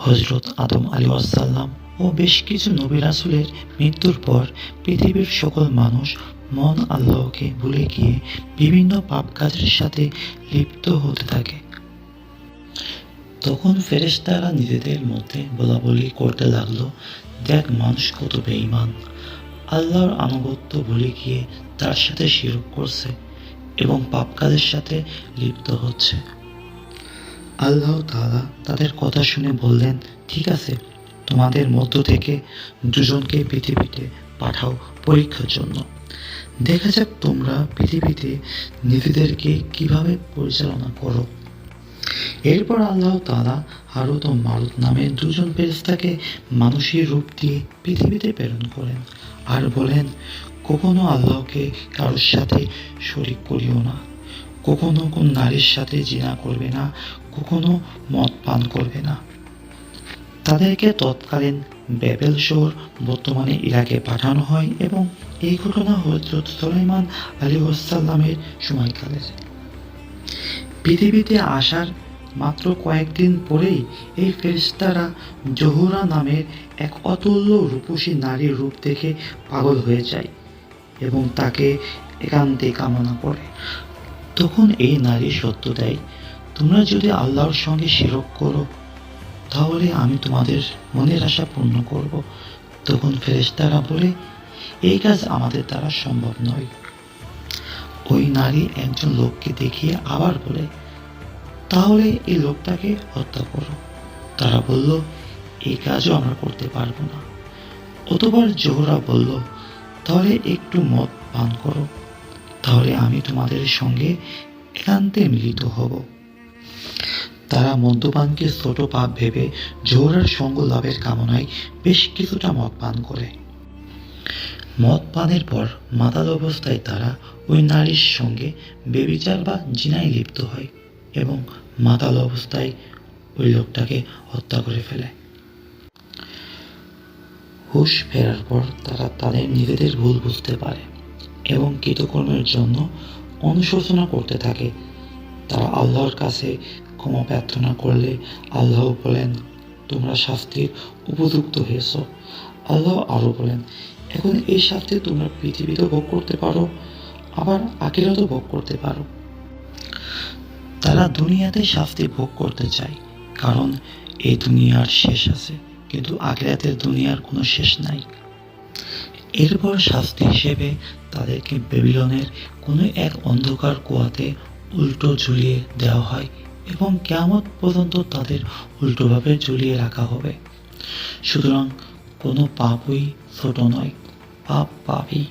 হজরত আদম আলী আসাল্লাম ও বেশ কিছু নবী রাসুলের মৃত্যুর পর পৃথিবীর সকল মানুষ মন আল্লাহকে ভুলে গিয়ে বিভিন্ন পাপ কাজের সাথে লিপ্ত হতে থাকে। তখন ফেরেশতারা নিজেদের মধ্যে বলাবলি করতে লাগল, দেখ মানুষ কত বেঈমান। আল্লাহর আনুগত্য ভুলে গিয়ে তার সাথে শিরক করছে এবং পাপ কাজের সাথে লিপ্ত হচ্ছে। আল্লাহ তাআলা তাদের কথা শুনে বললেন, ঠিক আছে, তোমাদের মধ্য থেকে দুজনকে পৃথিবীতে পাঠাও পরীক্ষার জন্য। দেখা যাক তোমরা পৃথিবীতে নিজেদেরকে কীভাবে পরিচালনা করো। এরপর আল্লাহ তাআলা হারুত ও মারুত নামে দুজন ফেরেশতাকে মানুষের রূপ দিয়ে পৃথিবীতে প্রেরণ করেন আর বলেন, কখনো আল্লাহকে কারোর সাথে শরিক করিও না। কখনো কোন নারীর সাথে জিনা করবে না। কখনো মদ পান করবে না। তাদেরকে তৎকালীন বেবেল শোর বর্তমানে ইরাকে পাঠানো হয় এবং এই ঘটনা হজরত সুলাইমান আলী ওসাল্লামের সময়কালের। পৃথিবীতে আসার মাত্র কয়েকদিন পরেই এই ফেরিস্তারা জহুরা নামের এক অতুল্য রূপসী নারীর রূপ দেখে পাগল হয়ে যায় এবং তাকে একান্তে কামনা করে। তখন এই নারী সত্য দেয় তোমরা যদি আল্লাহর সঙ্গে শিরক করো, তাহলে আমি তোমাদের মনের আশা পূর্ণ করব। তখন ফেরেশতারা বলে, এই কাজ আমাদের দ্বারা সম্ভব নয়। ওই নারী একজন লোককে দেখিয়ে আবার বলে, তাহলে এই লোকটাকে হত্যা করো। তারা বলল, এই কাজও আমরা করতে পারব না। অতবার জোহরা বলল, তাহলে একটু মদ পান করো, তাহলে আমি তোমাদের সঙ্গে একান্তে মিলিত হব। তারা মদ্যপানকে ছোট পাপ ভেবে জোহরার সঙ্গ লাভের কামনায় বেশ কিছুটা মদ পান করে। মদ পানের পর মাতাল অবস্থায় তারা ওই নারীর সঙ্গে বেবিচার বা জিনায় লিপ্ত হয় এবং মাতাল অবস্থায় ওই লোকটাকে হত্যা করে ফেলে। হুশ ফেরার পর তারা তাদের নিজেদের ভুল বুঝতে পারে এবং কৃতকর্মের জন্য অনুশোচনা করতে থাকে। তারা আল্লাহর কাছে ক্ষমা প্রার্থনা করলে আল্লাহ বলেন, তোমরা শাস্তির উপযুক্ত হয়েছ। আল্লাহ আরও বলেন, এখন এই শাস্তি তোমরা পৃথিবীতেও ভোগ করতে পারো, আবার আখিরাতেও ভোগ করতে পারো। তারা দুনিয়াতে শাস্তি ভোগ করতে চায়, কারণ এই দুনিয়ার শেষ আছে, কিন্তু আখিরাতের দুনিয়ার কোনো শেষ নাই। এরপর শাস্তি হিসেবে তাদেরকে বেবিলনের কোনো এক অন্ধকার কুয়াতে উল্টো ঝুলিয়ে দেওয়া হয়। এবং কেমন পর্যন্ত তাদের উল্টোভাবে ঝুলিয়ে রাখা হবে। সুতরাং কোনো পাপই ছোট নয়, পাপ পাপই।